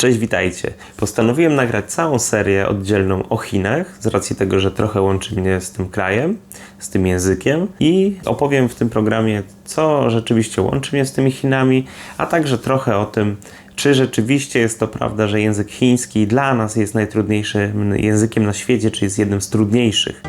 Cześć, witajcie. Postanowiłem nagrać całą serię oddzielną o Chinach, z racji tego, że trochę łączy mnie z tym krajem, z tym językiem i opowiem w tym programie, co rzeczywiście łączy mnie z tymi Chinami, a także trochę o tym, czy rzeczywiście jest to prawda, że język chiński dla nas jest najtrudniejszym językiem na świecie, czy jest jednym z trudniejszych.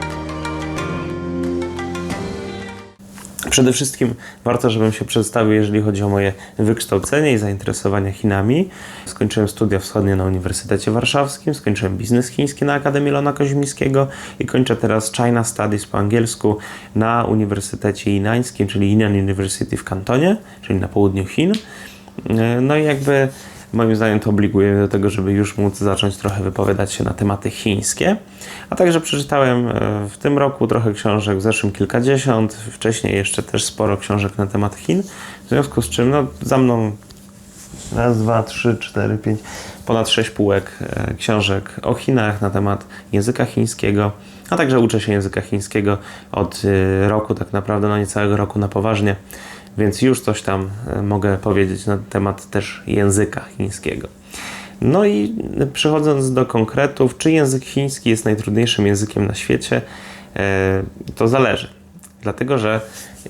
Przede wszystkim warto, żebym się przedstawił, jeżeli chodzi o moje wykształcenie i zainteresowania Chinami. Skończyłem studia wschodnie na Uniwersytecie Warszawskim, skończyłem biznes chiński na Akademii Lona Koźmińskiego i kończę teraz China Studies po angielsku na Uniwersytecie Inańskim, czyli Inan University w Kantonie, czyli na południu Chin. No i jakby moim zdaniem to obliguje do tego, żeby już móc zacząć trochę wypowiadać się na tematy chińskie. A także przeczytałem e, w tym roku trochę książek, w zeszłym kilkadziesiąt, wcześniej jeszcze też sporo książek na temat Chin. W związku z czym no, za mną raz, dwa, trzy, cztery, pięć, ponad sześć półek e, książek o Chinach na temat języka chińskiego. A także uczę się języka chińskiego od e, roku, tak naprawdę, no niecałego roku na poważnie więc już coś tam e, mogę powiedzieć na temat też języka chińskiego. No i przechodząc do konkretów, czy język chiński jest najtrudniejszym językiem na świecie, e, to zależy. Dlatego, że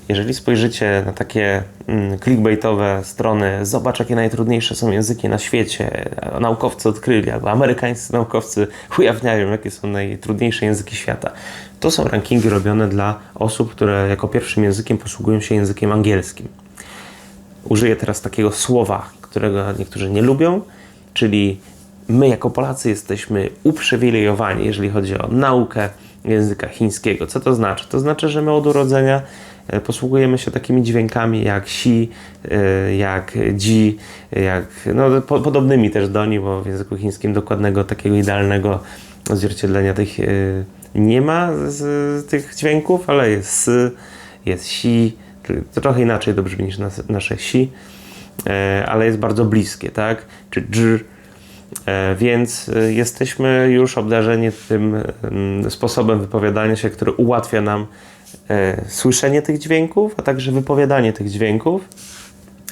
jeżeli spojrzycie na takie mm, clickbaitowe strony, zobacz jakie najtrudniejsze są języki na świecie, naukowcy odkryli, albo amerykańscy naukowcy ujawniają, jakie są najtrudniejsze języki świata. To są rankingi robione dla osób, które jako pierwszym językiem posługują się językiem angielskim. Użyję teraz takiego słowa, którego niektórzy nie lubią, czyli my jako Polacy jesteśmy uprzywilejowani, jeżeli chodzi o naukę języka chińskiego. Co to znaczy? To znaczy, że my od urodzenia e, posługujemy się takimi dźwiękami jak si, e, jak ji, jak, no, po, podobnymi też do nich, bo w języku chińskim dokładnego takiego idealnego odzwierciedlenia tych e, nie ma z tych dźwięków, ale jest s, jest si, to trochę inaczej to brzmi niż nasze si, ale jest bardzo bliskie, tak? Czy dż, E, więc e, jesteśmy już obdarzeni tym mm, sposobem wypowiadania się, który ułatwia nam e, słyszenie tych dźwięków, a także wypowiadanie tych dźwięków,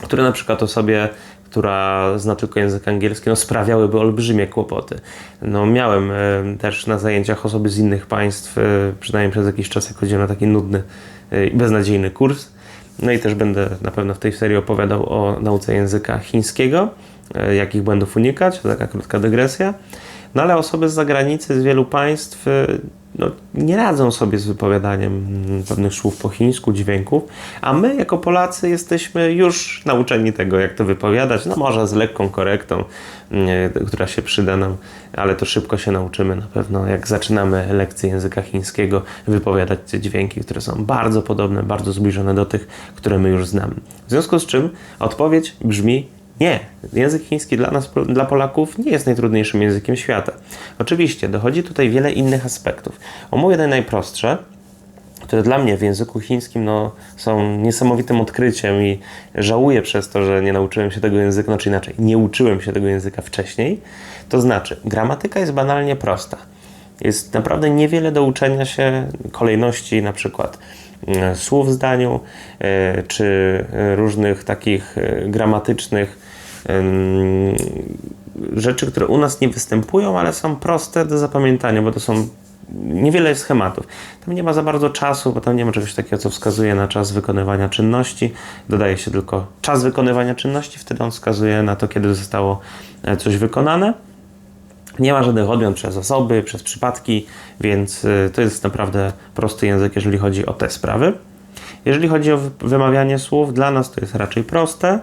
które na przykład osobie, która zna tylko język angielski, no, sprawiałyby olbrzymie kłopoty. No, miałem też na zajęciach osoby z innych państw, przynajmniej przez jakiś czas, jak chodziłem na taki nudny i beznadziejny kurs. No i też będę na pewno w tej serii opowiadał o nauce języka chińskiego. E, jakich błędów unikać, to taka krótka dygresja. No ale osoby z zagranicy, z wielu państw e, no, nie radzą sobie z wypowiadaniem mm, pewnych słów po chińsku, dźwięków, a my jako Polacy jesteśmy już nauczeni tego, jak to wypowiadać, no może z lekką korektą, mm, która się przyda nam, ale to szybko się nauczymy na pewno, jak zaczynamy lekcję języka chińskiego, wypowiadać te dźwięki, które są bardzo podobne, bardzo zbliżone do tych, które my już znamy. W związku z czym odpowiedź brzmi nie, język chiński dla nas, dla Polaków, nie jest najtrudniejszym językiem świata. Oczywiście, dochodzi tutaj wiele innych aspektów. Omówię te najprostsze, które dla mnie w języku chińskim no, są niesamowitym odkryciem i żałuję przez to, że nie nauczyłem się tego języka, znaczy inaczej, nie uczyłem się tego języka wcześniej. To znaczy, gramatyka jest banalnie prosta. Jest naprawdę niewiele do uczenia się kolejności, na przykład mm, słów w zdaniu, e, czy różnych takich e, gramatycznych rzeczy, które u nas nie występują, ale są proste do zapamiętania, bo to są niewiele schematów. Tam nie ma za bardzo czasu, bo tam nie ma czegoś takiego, co wskazuje na czas wykonywania czynności. Dodaje się tylko czas wykonywania czynności, wtedy on wskazuje na to, kiedy zostało e, coś wykonane. Nie ma żadnych odmian przez osoby, przez przypadki, więc e, to jest naprawdę prosty język, jeżeli chodzi o te sprawy. Jeżeli chodzi o wymawianie słów, dla nas to jest raczej proste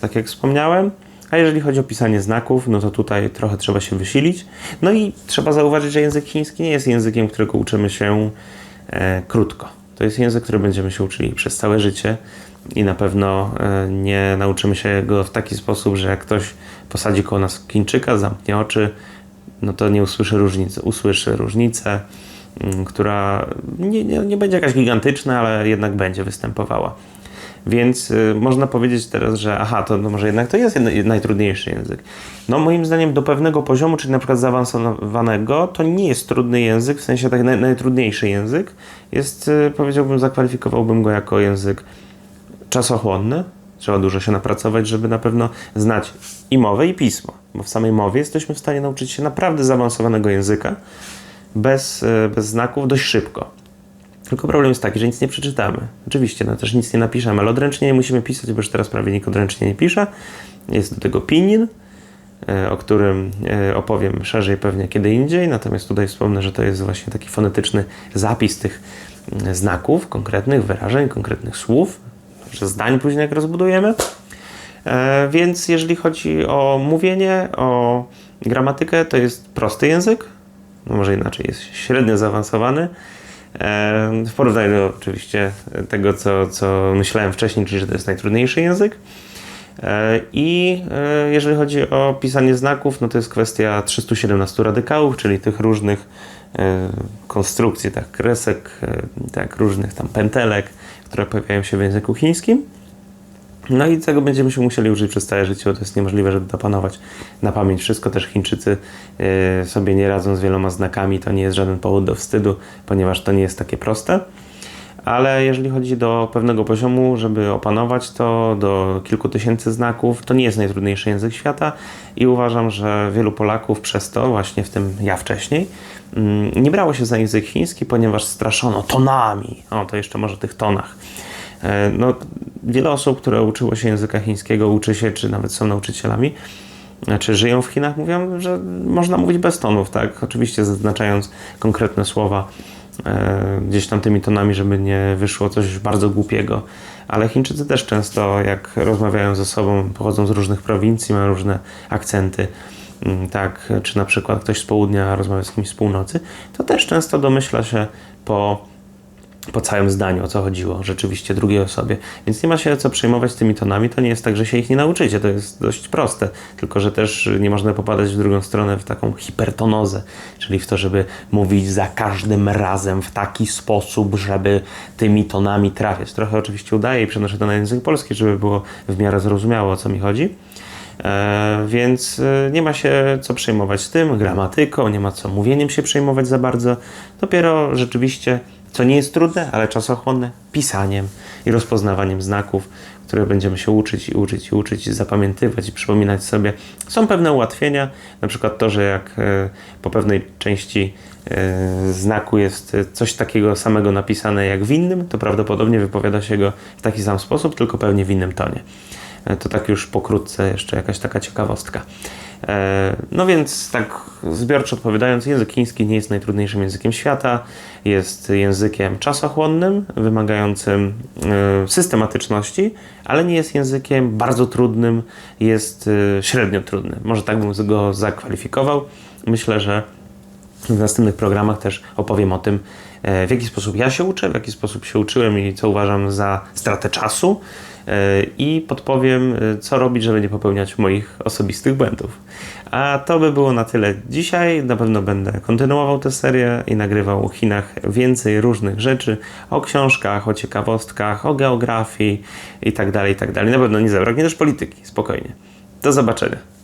tak jak wspomniałem. A jeżeli chodzi o pisanie znaków, no to tutaj trochę trzeba się wysilić. No i trzeba zauważyć, że język chiński nie jest językiem, którego uczymy się e, krótko. To jest język, który będziemy się uczyli przez całe życie i na pewno e, nie nauczymy się go w taki sposób, że jak ktoś posadzi koło nas Chińczyka, zamknie oczy, no to nie usłyszy różnicy. Usłyszy różnicę, m, która nie, nie, nie będzie jakaś gigantyczna, ale jednak będzie występowała. Więc y, można powiedzieć teraz, że aha, to no może jednak to jest najtrudniejszy język. No moim zdaniem do pewnego poziomu, czyli na przykład zaawansowanego, to nie jest trudny język, w sensie tak naj, najtrudniejszy język. Jest, y, powiedziałbym, zakwalifikowałbym go jako język czasochłonny. Trzeba dużo się napracować, żeby na pewno znać i mowę, i pismo. Bo w samej mowie jesteśmy w stanie nauczyć się naprawdę zaawansowanego języka bez, e, bez znaków dość szybko. Tylko problem jest taki, że nic nie przeczytamy. Oczywiście, no też nic nie napiszemy, ale odręcznie nie musimy pisać, bo już teraz prawie nikt odręcznie nie pisze. Jest do tego pinin, e, o którym e, opowiem szerzej pewnie kiedy indziej, natomiast tutaj wspomnę, że to jest właśnie taki fonetyczny zapis tych mm, znaków, konkretnych wyrażeń, konkretnych słów, że zdań później jak rozbudujemy. E, Więc jeżeli chodzi o mówienie, o gramatykę, to jest prosty język, no może inaczej, jest średnio zaawansowany. W porównaniu do oczywiście tego, co, co myślałem wcześniej, czyli że to jest najtrudniejszy język. E, I e, jeżeli chodzi o pisanie znaków, no to jest kwestia 317 radykałów, czyli tych różnych e, konstrukcji, tak, kresek, tak, różnych tam pętelek, które pojawiają się w języku chińskim. No i tego będziemy się musieli uczyć przez całe życie, bo to jest niemożliwe, żeby dopanować na pamięć wszystko. Też Chińczycy e, sobie nie radzą z wieloma znakami, to nie jest żaden powód do wstydu, ponieważ to nie jest takie proste. Ale jeżeli chodzi do pewnego poziomu, żeby opanować to do kilku tysięcy znaków, to nie jest najtrudniejszy język świata i uważam, że wielu Polaków przez to, właśnie w tym ja wcześniej, mm, nie brało się za język chiński, ponieważ straszono tonami. O, to jeszcze może tych tonach. E, No, wiele osób, które uczyło się języka chińskiego, uczy się, czy nawet są nauczycielami, czy żyją w Chinach, mówią, że można mówić bez tonów, tak? Oczywiście zaznaczając konkretne słowa e, gdzieś tam tymi tonami, żeby nie wyszło coś bardzo głupiego. Ale Chińczycy też często, jak rozmawiają ze sobą, pochodzą z różnych prowincji, mają różne akcenty. Mm, Tak, czy na przykład ktoś z południa rozmawia z kimś z północy, to też często domyśla się po po całym zdaniu, o co chodziło rzeczywiście drugiej osobie. Więc nie ma się co przejmować tymi tonami. To nie jest tak, że się ich nie nauczycie. To jest dość proste. Tylko, że też nie można popadać w drugą stronę w taką hipertonozę, czyli w to, żeby mówić za każdym razem w taki sposób, żeby tymi tonami trafiać. Trochę oczywiście udaje i przenoszę to na język polski, żeby było w miarę zrozumiało, o co mi chodzi. E, więc e, nie ma się co przejmować tym gramatyką, nie ma co mówieniem się przejmować za bardzo. Dopiero rzeczywiście, co nie jest trudne, ale czasochłonne, pisaniem i rozpoznawaniem znaków, które będziemy się uczyć i uczyć i uczyć, i zapamiętywać i przypominać sobie. Są pewne ułatwienia, na przykład to, że jak e, po pewnej części e, znaku jest e, coś takiego samego napisane jak w innym, to prawdopodobnie wypowiada się go w taki sam sposób, tylko pewnie w innym tonie. E, To tak już pokrótce jeszcze jakaś taka ciekawostka. E, No więc tak zbiorczo odpowiadając, język chiński nie jest najtrudniejszym językiem świata. Jest językiem czasochłonnym, wymagającym e, systematyczności, ale nie jest językiem bardzo trudnym, jest średnio trudny. Może tak bym go zakwalifikował. Myślę, że w następnych programach też opowiem o tym, w jaki sposób ja się uczę, w jaki sposób się uczyłem i co uważam za stratę czasu. E, I podpowiem, e, co robić, żeby nie popełniać moich osobistych błędów. A to by było na tyle dzisiaj. Na pewno będę kontynuował tę serię i nagrywał o Chinach więcej różnych rzeczy, o książkach, o ciekawostkach, o geografii i tak dalej, i tak. Na pewno nie zabraknie też polityki, spokojnie. Do zobaczenia.